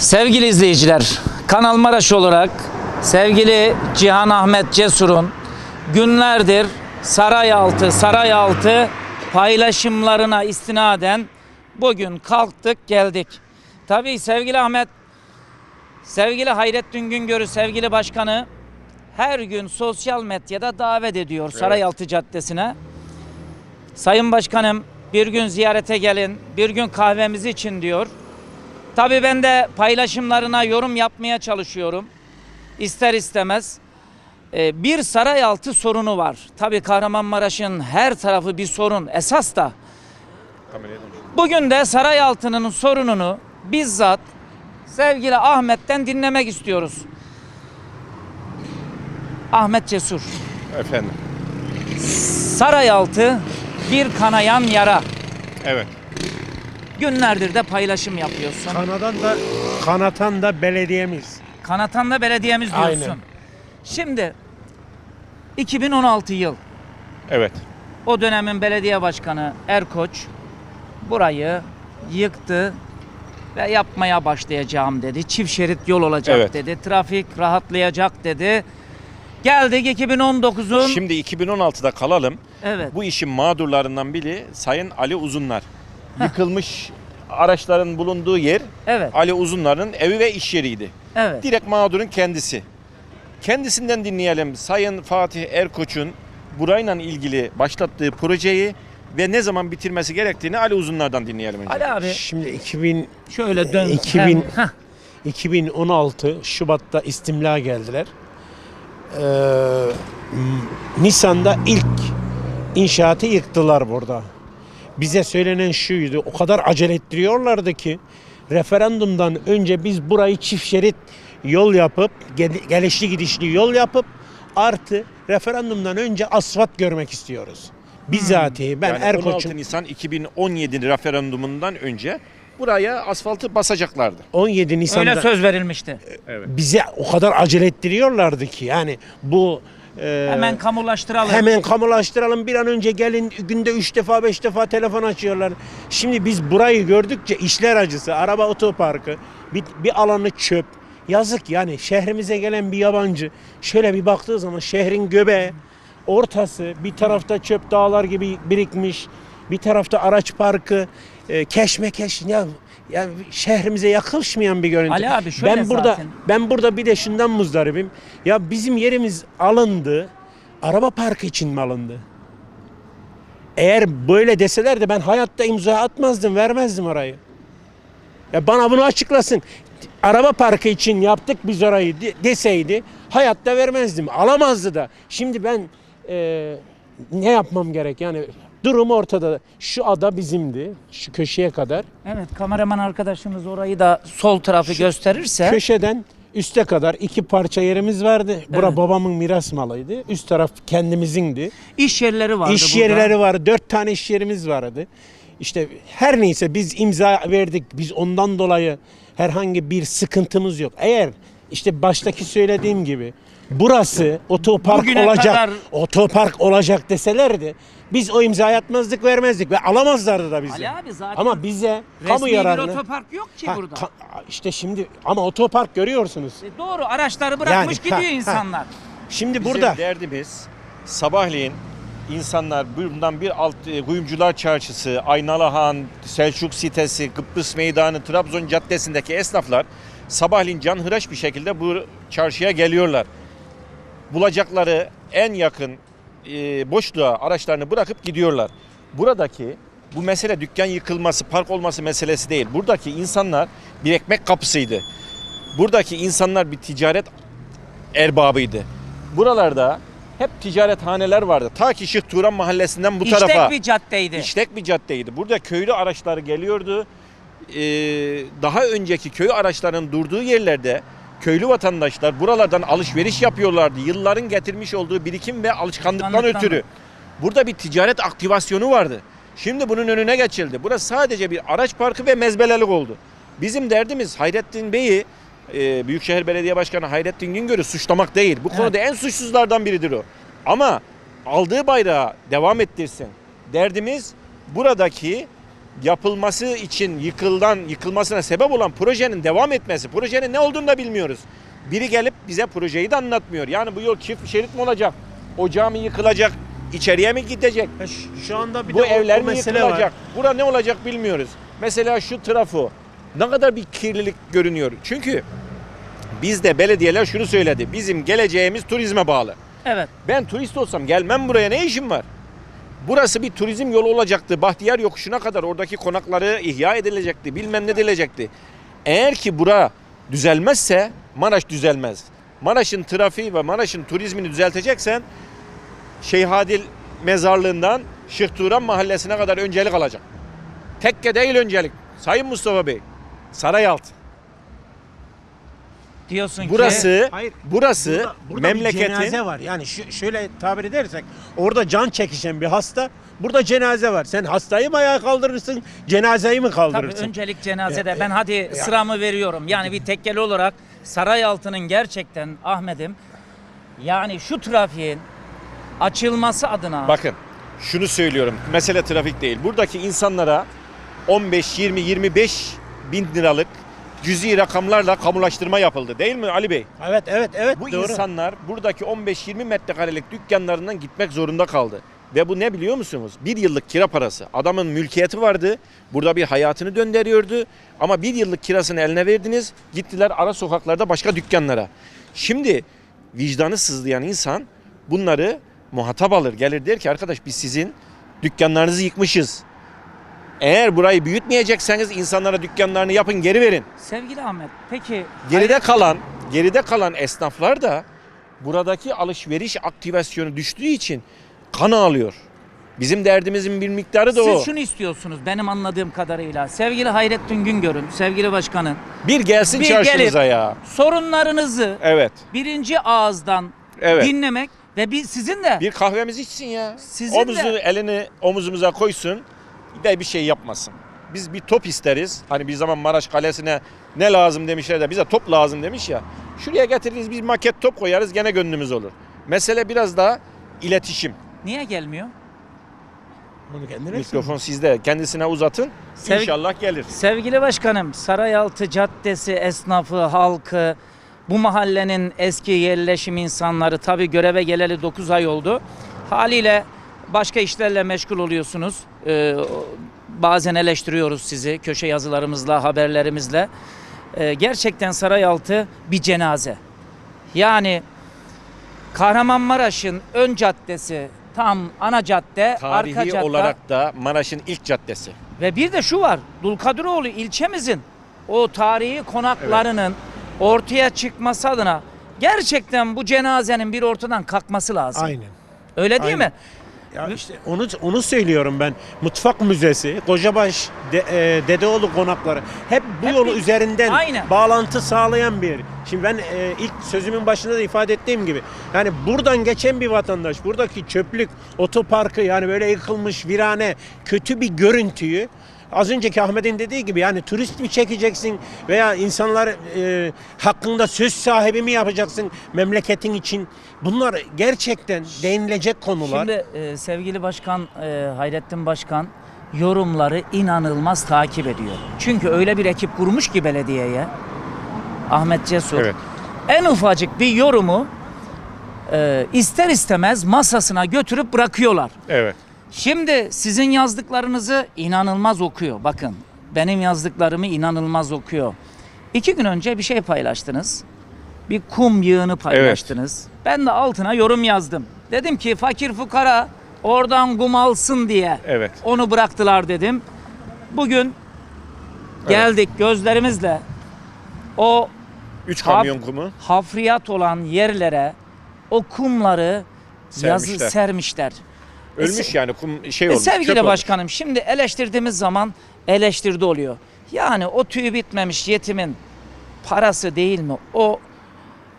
Sevgili izleyiciler, Kanal Maraş olarak sevgili Cihan Ahmet Cesur'un günlerdir Sarayaltı, Sarayaltı paylaşımlarına istinaden bugün kalktık geldik. Tabii sevgili Ahmet, sevgili Hayrettin Güngör'ü, sevgili başkanı her gün sosyal medyada davet ediyor Sarayaltı Caddesi'ne. Sayın Başkanım bir gün ziyarete gelin, bir gün kahvemizi için diyor. Tabii ben de paylaşımlarına yorum yapmaya çalışıyorum. İster istemez. Ee, bir Sarayaltı sorunu var. Tabii Kahramanmaraş'ın her tarafı bir sorun. Esas da bugün de Sarayaltı'nın sorununu bizzat sevgili Ahmet'ten dinlemek istiyoruz. Ahmet Cesur. Efendim. Sarayaltı bir kanayan yara. Evet. Günlerdir de paylaşım yapıyorsun. Kanadan da kanatan da belediyemiz. Kanatan da belediyemiz diyorsun. Aynen. Şimdi 2016 yıl Evet. o dönemin belediye başkanı Erkoç burayı yıktı ve yapmaya başlayacağım dedi. Çift şerit yol olacak Evet. dedi. Trafik rahatlayacak dedi. Geldik 2019'un Şimdi 2016'da kalalım. evet. Bu işin mağdurlarından biri Sayın Ali Uzunlar. Yıkılmış araçların bulunduğu yer Evet. Ali Uzunlar'ın evi ve iş yeriydi. Evet. Direkt mağdurun kendisi. Kendisinden dinleyelim Sayın Fatih Erkoç'un burayla ilgili başlattığı projeyi ve ne zaman bitirmesi gerektiğini Ali Uzunlar'dan dinleyelim önce. Ali abi Şimdi 2000 şöyle dön. 2000 Heh, 2016 Şubat'ta istimla geldiler. Ee, m- Nisan'da ilk inşaatı yıktılar burada. Bize söylenen şuydu. O kadar acele ettiriyorlardı ki referandumdan önce biz burayı çift şerit yol yapıp gel- gelişli gidişli yol yapıp artı referandumdan önce asfalt görmek istiyoruz. Bizatihi ben yani 16 Erkoç'un Nisan 2017 referandumundan önce buraya asfaltı basacaklardı. 17 Nisan'da öyle söz verilmişti. bize o kadar acele ettiriyorlardı ki yani bu e, Hemen kamulaştıralım. hemen kamulaştıralım bir an önce gelin günde 3 defa 5 defa telefon açıyorlar. Şimdi biz burayı gördükçe işler acısı araba otoparkı bir, bir alanı çöp yazık yani şehrimize gelen bir yabancı şöyle bir baktığı zaman şehrin göbeği ortası bir tarafta çöp dağlar gibi birikmiş bir tarafta araç parkı e, keşmekeş ya yani şehrimize yakışmayan bir görüntü. Ali abi şöyle ben burada zaten. ben burada bir de şundan muzdaribim. Ya bizim yerimiz alındı. Araba parkı için mi alındı? Eğer böyle deselerdi ben hayatta imza atmazdım, vermezdim orayı. Ya bana bunu açıklasın. Araba parkı için yaptık biz orayı de- deseydi hayatta vermezdim. Alamazdı da. Şimdi ben e, ne yapmam gerek? Yani durum ortada. Şu ada bizimdi. Şu köşeye kadar. Evet kameraman arkadaşımız orayı da sol tarafı gösterirse Köşeden üste kadar iki parça yerimiz vardı. Bura Evet. babamın miras malıydı. Üst taraf kendimizindi. iş yerleri vardı iş burada. yerleri var. Dört tane iş yerimiz vardı. İşte her neyse biz imza verdik. Biz ondan dolayı herhangi bir sıkıntımız yok. Eğer işte baştaki söylediğim gibi burası otopark Bugüne olacak, kadar- otopark olacak deselerdi biz o imzayı atmazdık vermezdik ve alamazlardı da bizi. Ali abi zaten Ama bize kamu resmi yararına bir otopark yok ki Ha, burada. ka- işte şimdi ama otopark görüyorsunuz. E doğru araçları bırakmış Yani, ha, gidiyor ha. insanlar. Şimdi Bizim burada derdimiz sabahleyin insanlar buradan bir alt e, Kuyumcular Çarşısı, Aynalıhan, Selçuk sitesi, Kıbrıs Meydanı, Trabzon Caddesi'ndeki esnaflar sabahleyin canhıraş bir şekilde bu çarşıya geliyorlar. Bulacakları en yakın e, boşluğa araçlarını bırakıp gidiyorlar. Buradaki bu mesele dükkan yıkılması, park olması meselesi değil. Buradaki insanlar bir ekmek kapısıydı. Buradaki insanlar bir ticaret erbabıydı. Buralarda hep ticarethaneler vardı. Ta ki Şık Turan mahallesinden bu İşlek tarafa. bir caddeydi. İşlek bir caddeydi. Burada köylü araçlar geliyordu. Ee, daha önceki köy araçlarının durduğu yerlerde köylü vatandaşlar buralardan alışveriş yapıyorlardı. Yılların getirmiş olduğu birikim ve alışkanlıktan ötürü. Burada bir ticaret aktivasyonu vardı. Şimdi bunun önüne geçildi. Burası sadece bir araç parkı ve mezbelelik oldu. Bizim derdimiz Hayrettin Bey'i, e, Büyükşehir Belediye Başkanı Hayrettin Güngör'ü suçlamak değil. Bu Evet. konuda en suçsuzlardan biridir o. Ama aldığı bayrağı devam ettirsin. Derdimiz buradaki yapılması için yıkılan yıkılmasına sebep olan projenin devam etmesi. Projenin ne olduğunu da bilmiyoruz. Biri gelip bize projeyi de anlatmıyor. Yani bu yol çift şerit mi olacak? O cami yıkılacak. içeriye mi gidecek? Ya şu- anda bir bu de o- evler o mi mesele yıkılacak? var. Bura ne olacak bilmiyoruz. Mesela şu trafo ne kadar bir kirlilik görünüyor. Çünkü bizde belediyeler şunu söyledi. Bizim geleceğimiz turizme bağlı. Evet. Ben turist olsam gelmem buraya ne işim var? Burası bir turizm yolu olacaktı. Bahtiyar yokuşuna kadar oradaki konakları ihya edilecekti. Bilmem ne edilecekti. Eğer ki bura düzelmezse Maraş düzelmez. Maraş'ın trafiği ve Maraş'ın turizmini düzelteceksen Şeyhadil mezarlığından Şeyh Turan mahallesine kadar öncelik alacak. Tekke değil öncelik. Sayın Mustafa Bey. Sarayaltı. Diyorsun ki Burası Hayır. burası Burada, burada bir memleketin cenaze var. Yani şu- şöyle tabir edersek orada can çekişen bir hasta, burada cenaze var. Sen hastayı mı ayağa kaldırırsın, cenazeyi mi Tabii kaldırırsın? öncelik cenazede. Ben hadi sıramı veriyorum. Yani bir tekkeli olarak Sarayaltı'nın gerçekten Ahmet'im yani şu trafiğin açılması adına Bakın şunu söylüyorum. Mesele trafik değil. Buradaki insanlara 15, 20, 25 bin liralık cüzi rakamlarla kamulaştırma yapıldı. Değil mi Ali Bey? Evet, evet, evet. Bu doğru. insanlar buradaki 15-20 metrekarelik dükkanlarından gitmek zorunda kaldı. Ve bu ne biliyor musunuz? Bir yıllık kira parası. Adamın mülkiyeti vardı. Burada bir hayatını döndürüyordu. Ama bir yıllık kirasını eline verdiniz. Gittiler ara sokaklarda başka dükkanlara. Şimdi vicdanı sızlayan insan bunları muhatap alır. Gelir der ki arkadaş biz sizin dükkanlarınızı yıkmışız. Eğer burayı büyütmeyecekseniz insanlara dükkanlarını yapın geri verin. sevgili Ahmet peki Geride kalan, geride kalan esnaflar da buradaki alışveriş aktivasyonu düştüğü için kan ağlıyor. Bizim derdimizin bir miktarı da siz o. şunu istiyorsunuz benim anladığım kadarıyla. Sevgili Hayrettin Güngör'ün, sevgili başkanın Bir gelsin Bir çarşımıza gelip- ya. sorunlarınızı Evet. birinci ağızdan Evet. dinlemek ve bir sizin de Bir kahvemiz içsin ya. Sizin Omuzu de- elini omuzumuza koysun. De bir şey yapmasın. Biz bir top isteriz. Hani bir zaman Maraş Kalesi'ne ne lazım demişler de bize top lazım demiş ya. Şuraya getiririz bir maket top koyarız gene gönlümüz olur. Mesele biraz daha iletişim. niye gelmiyor? Bunu kendine Mikrofon sizde. Kendisine uzatın. Sev- İnşallah gelir. Sevgili başkanım, Sarayaltı Caddesi esnafı, halkı, bu mahallenin eski yerleşim insanları tabii göreve geleli 9 ay oldu. Haliyle başka işlerle meşgul oluyorsunuz. Ee, bazen eleştiriyoruz sizi köşe yazılarımızla, haberlerimizle. Ee, gerçekten Sarayaltı bir cenaze. Yani Kahramanmaraş'ın ön caddesi tam ana cadde, arka Tarihi cadde. olarak da Maraş'ın ilk caddesi. Ve bir de şu var. Dulkadiroğlu ilçemizin o tarihi konaklarının ortaya çıkması adına gerçekten bu cenazenin bir ortadan kalkması lazım. Aynen. Öyle değil Aynen. mi? Ya işte onu onu söylüyorum ben. Mutfak Müzesi, Kocabaş, de, e, Dedeoğlu konakları hep bu Hep yolu bir- üzerinden Aynen. bağlantı sağlayan bir yer. Şimdi ben e, ilk sözümün başında da ifade ettiğim gibi yani buradan geçen bir vatandaş buradaki çöplük, otoparkı yani böyle yıkılmış virane kötü bir görüntüyü Az önceki Ahmet'in dediği gibi yani turist mi çekeceksin veya insanlar e, hakkında söz sahibi mi yapacaksın memleketin için? Bunlar gerçekten değinilecek konular. Şimdi e, sevgili başkan e, Hayrettin Başkan yorumları inanılmaz takip ediyor. Çünkü öyle bir ekip kurmuş ki belediyeye Ahmet Cesur. Evet. En ufacık bir yorumu e, ister istemez masasına götürüp bırakıyorlar. Evet. Şimdi sizin yazdıklarınızı inanılmaz okuyor. Bakın benim yazdıklarımı inanılmaz okuyor. İki gün önce bir şey paylaştınız. Bir kum yığını paylaştınız. Ben de altına yorum yazdım. Dedim ki fakir fukara oradan kum alsın diye Evet. onu bıraktılar dedim. Bugün geldik gözlerimizle o 3 Haf- kamyon kumu. hafriyat olan yerlere o kumları yazı Sermişler. Ölmüş yani kum şey E, olmuş. sevgili çöp olmuş. başkanım şimdi eleştirdiğimiz zaman eleştirdi oluyor. Yani o tüyü bitmemiş yetimin parası değil mi? O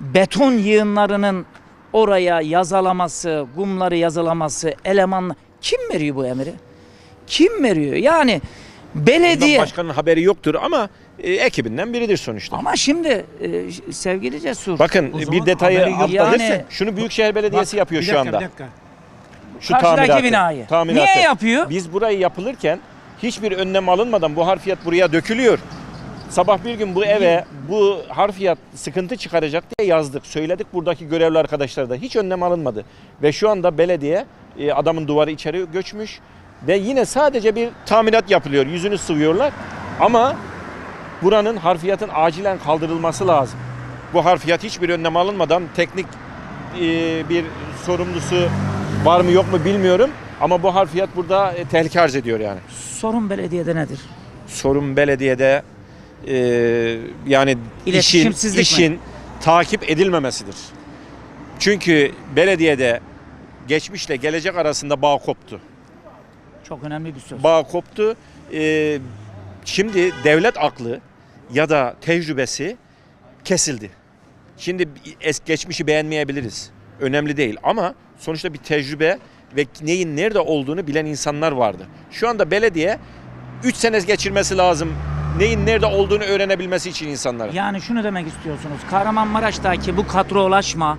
beton yığınlarının oraya yazalaması, kumları yazalaması, eleman kim veriyor bu emri? Kim veriyor? Yani Bundan belediye başkanın haberi yoktur ama e, ekibinden biridir sonuçta. ama şimdi e, sevgili Cesur Bakın bir detayı haberi yok atladık. Yani- Şunu Büyükşehir Belediyesi Bak, yapıyor şu anda. bir dakika. Şu karşıdaki tamiratı. binayı. tamiratı. Niye yapıyor? Biz burayı yapılırken hiçbir önlem alınmadan bu harfiyat buraya dökülüyor. Sabah bir gün bu eve bu harfiyat sıkıntı çıkaracak diye yazdık. Söyledik buradaki görevli arkadaşlara da. Hiç önlem alınmadı. Ve şu anda belediye e, adamın duvarı içeri göçmüş. Ve yine sadece bir tamirat yapılıyor. Yüzünü sıvıyorlar. Ama buranın harfiyatın acilen kaldırılması lazım. Bu harfiyat hiçbir önlem alınmadan teknik e, bir sorumlusu var mı yok mu bilmiyorum. Ama bu harfiyat burada e, tehlike arz ediyor yani. Sorun belediyede nedir? Sorun belediyede e, yani işin, İletişimsizlik mi? işin takip edilmemesidir. Çünkü belediyede geçmişle gelecek arasında bağ koptu. Çok önemli bir söz. Bağ koptu. E, şimdi devlet aklı ya da tecrübesi kesildi. Şimdi es geçmişi beğenmeyebiliriz. Önemli değil ama sonuçta bir tecrübe ve neyin nerede olduğunu bilen insanlar vardı. Şu anda belediye 3 sene geçirmesi lazım. Neyin nerede olduğunu öğrenebilmesi için insanlara. Yani şunu demek istiyorsunuz. Kahramanmaraş'taki bu kadrolaşma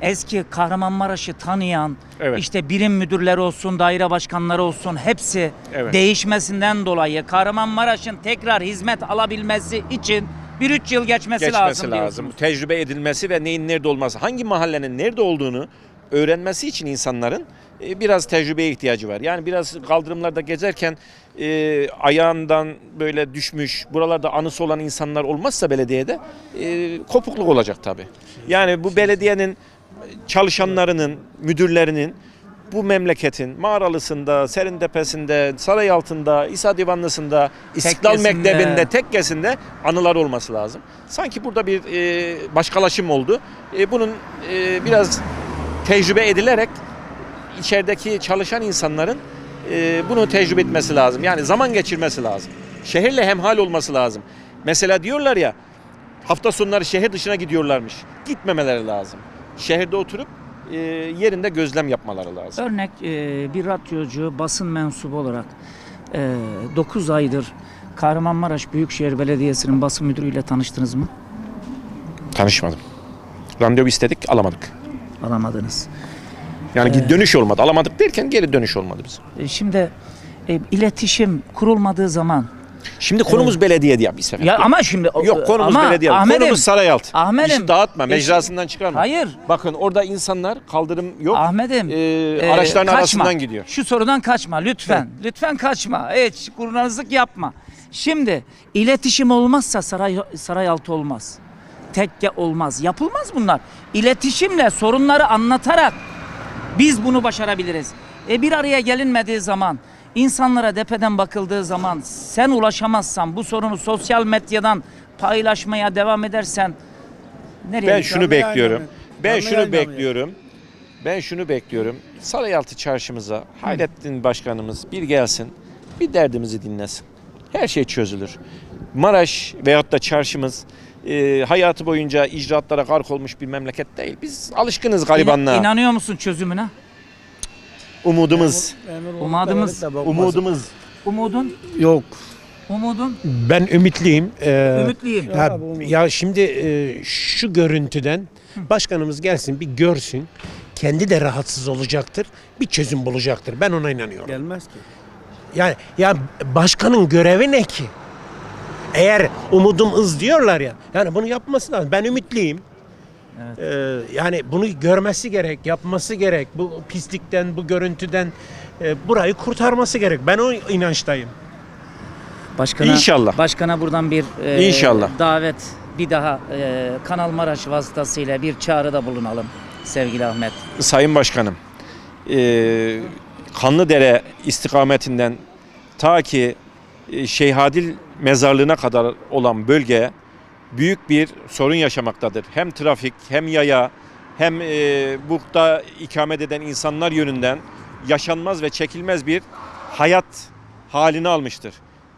eski Kahramanmaraş'ı tanıyan Evet. işte birim müdürleri olsun, daire başkanları olsun hepsi Evet. değişmesinden dolayı Kahramanmaraş'ın tekrar hizmet alabilmesi için bir üç yıl geçmesi, geçmesi lazım, lazım. Tecrübe edilmesi ve neyin nerede olması, hangi mahallenin nerede olduğunu öğrenmesi için insanların e, biraz tecrübeye ihtiyacı var. Yani biraz kaldırımlarda gezerken e, ayağından böyle düşmüş, buralarda anısı olan insanlar olmazsa belediyede e, kopukluk olacak tabii. Yani bu belediyenin çalışanlarının, müdürlerinin bu memleketin Mağaralısı'nda, Serintepe'sinde, Sarayaltı'nda, İsa Divanlısı'nda, İstiklal Tekkesi'nde. Mektebi'nde, tekkesinde anılar olması lazım. Sanki burada bir e, başkalaşım oldu. E, bunun e, biraz tecrübe edilerek içerideki çalışan insanların e, bunu tecrübe etmesi lazım. Yani zaman geçirmesi lazım. Şehirle hemhal olması lazım. Mesela diyorlar ya hafta sonları şehir dışına gidiyorlarmış. Gitmemeleri lazım. Şehirde oturup e, yerinde gözlem yapmaları lazım. Örnek e, bir radyocu basın mensubu olarak 9 aydır Kahramanmaraş Büyükşehir Belediyesi'nin basın müdürüyle tanıştınız mı? Tanışmadım. Randevu istedik alamadık. Alamadınız. Yani dönüş olmadı. Alamadık derken geri dönüş olmadı bizim. E, Şimdi e, iletişim kurulmadığı zaman Şimdi konumuz belediye diye bir sefer. ya ama şimdi Yok konumuz ama belediye. Ahmet'im, konumuz Sarayaltı. Ahmet'im, İşi dağıtma, e, mecrasından çıkarma. Hayır. Bakın orada insanlar kaldırım yok. Ahmet'im Ee, e, araçların kaçma. arasından gidiyor. Şu sorudan kaçma lütfen. Lütfen kaçma. Evet kurnazlık yapma. Şimdi iletişim olmazsa saray sarayaltı olmaz. Tekke olmaz. Yapılmaz bunlar. İletişimle sorunları anlatarak biz bunu başarabiliriz. E bir araya gelinmediği zaman insanlara depeden bakıldığı zaman sen ulaşamazsan bu sorunu sosyal medyadan paylaşmaya devam edersen nereye Ben şunu Canlı bekliyorum. yayınlamıyor. Ben Canlı şunu yayınlamıyor. bekliyorum. Ben şunu bekliyorum. Sarayaltı çarşımıza Hayrettin Başkanımız bir gelsin. Bir derdimizi dinlesin. Her şey çözülür. Maraş veyahut da çarşımız e, hayatı boyunca icraatlara gark olmuş bir memleket değil. Biz alışkınız garibanlığa. İna- İnanıyor musun çözümüne? Umudumuz. Umudumuz- Umudumuz. Umudun? Yok. Umudun? Ben ümitliyim. Ee, Ümitliyim. Ya, ya şimdi e, şu görüntüden başkanımız gelsin bir görsün. Kendi de rahatsız olacaktır. Bir çözüm bulacaktır. Ben ona inanıyorum. Gelmez ki. Yani ya başkanın görevi ne ki? Eğer umudum ız diyorlar ya. Yani bunu yapması lazım. Ben ümitliyim. Ee, yani bunu görmesi gerek, yapması gerek. Bu pislikten, bu görüntüden e, burayı kurtarması gerek. Ben o inançtayım. Başkana, İnşallah. Başkana buradan bir e, İnşallah. davet bir daha e, Kanal Maraş vasıtasıyla bir çağrıda bulunalım sevgili Ahmet. Sayın Başkanım, eee Kanlıdere istikametinden ta ki e, Şeyhadil mezarlığına kadar olan bölge büyük bir sorun yaşamaktadır. Hem trafik hem yaya hem e, burada ikamet eden insanlar yönünden yaşanmaz ve çekilmez bir hayat halini almıştır.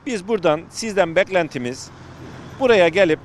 Biz buradan sizden beklentimiz buraya gelip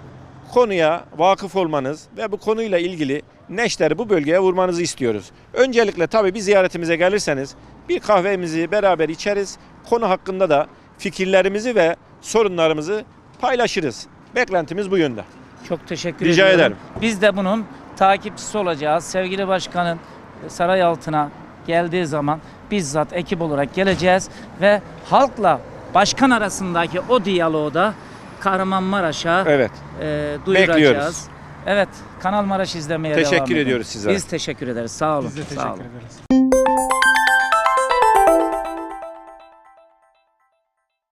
konuya vakıf olmanız ve bu konuyla ilgili neşteri bu bölgeye vurmanızı istiyoruz. Öncelikle tabii bir ziyaretimize gelirseniz bir kahvemizi beraber içeriz. Konu hakkında da fikirlerimizi ve sorunlarımızı paylaşırız. Beklentimiz bu yönde. Çok teşekkür Rica ediyorum. ederim. Biz de bunun takipçisi olacağız. Sevgili başkanın saray altına geldiği zaman bizzat ekip olarak geleceğiz ve halkla başkan arasındaki o diyaloğu da Kahramanmaraş'a Evet. e, duyuracağız. Bekliyoruz. Evet, Kanal Maraş izlemeye Teşekkür devam edin. ediyoruz sizlere. Biz teşekkür ederiz. Sağ olun. Biz de Sağ teşekkür olun. ederiz.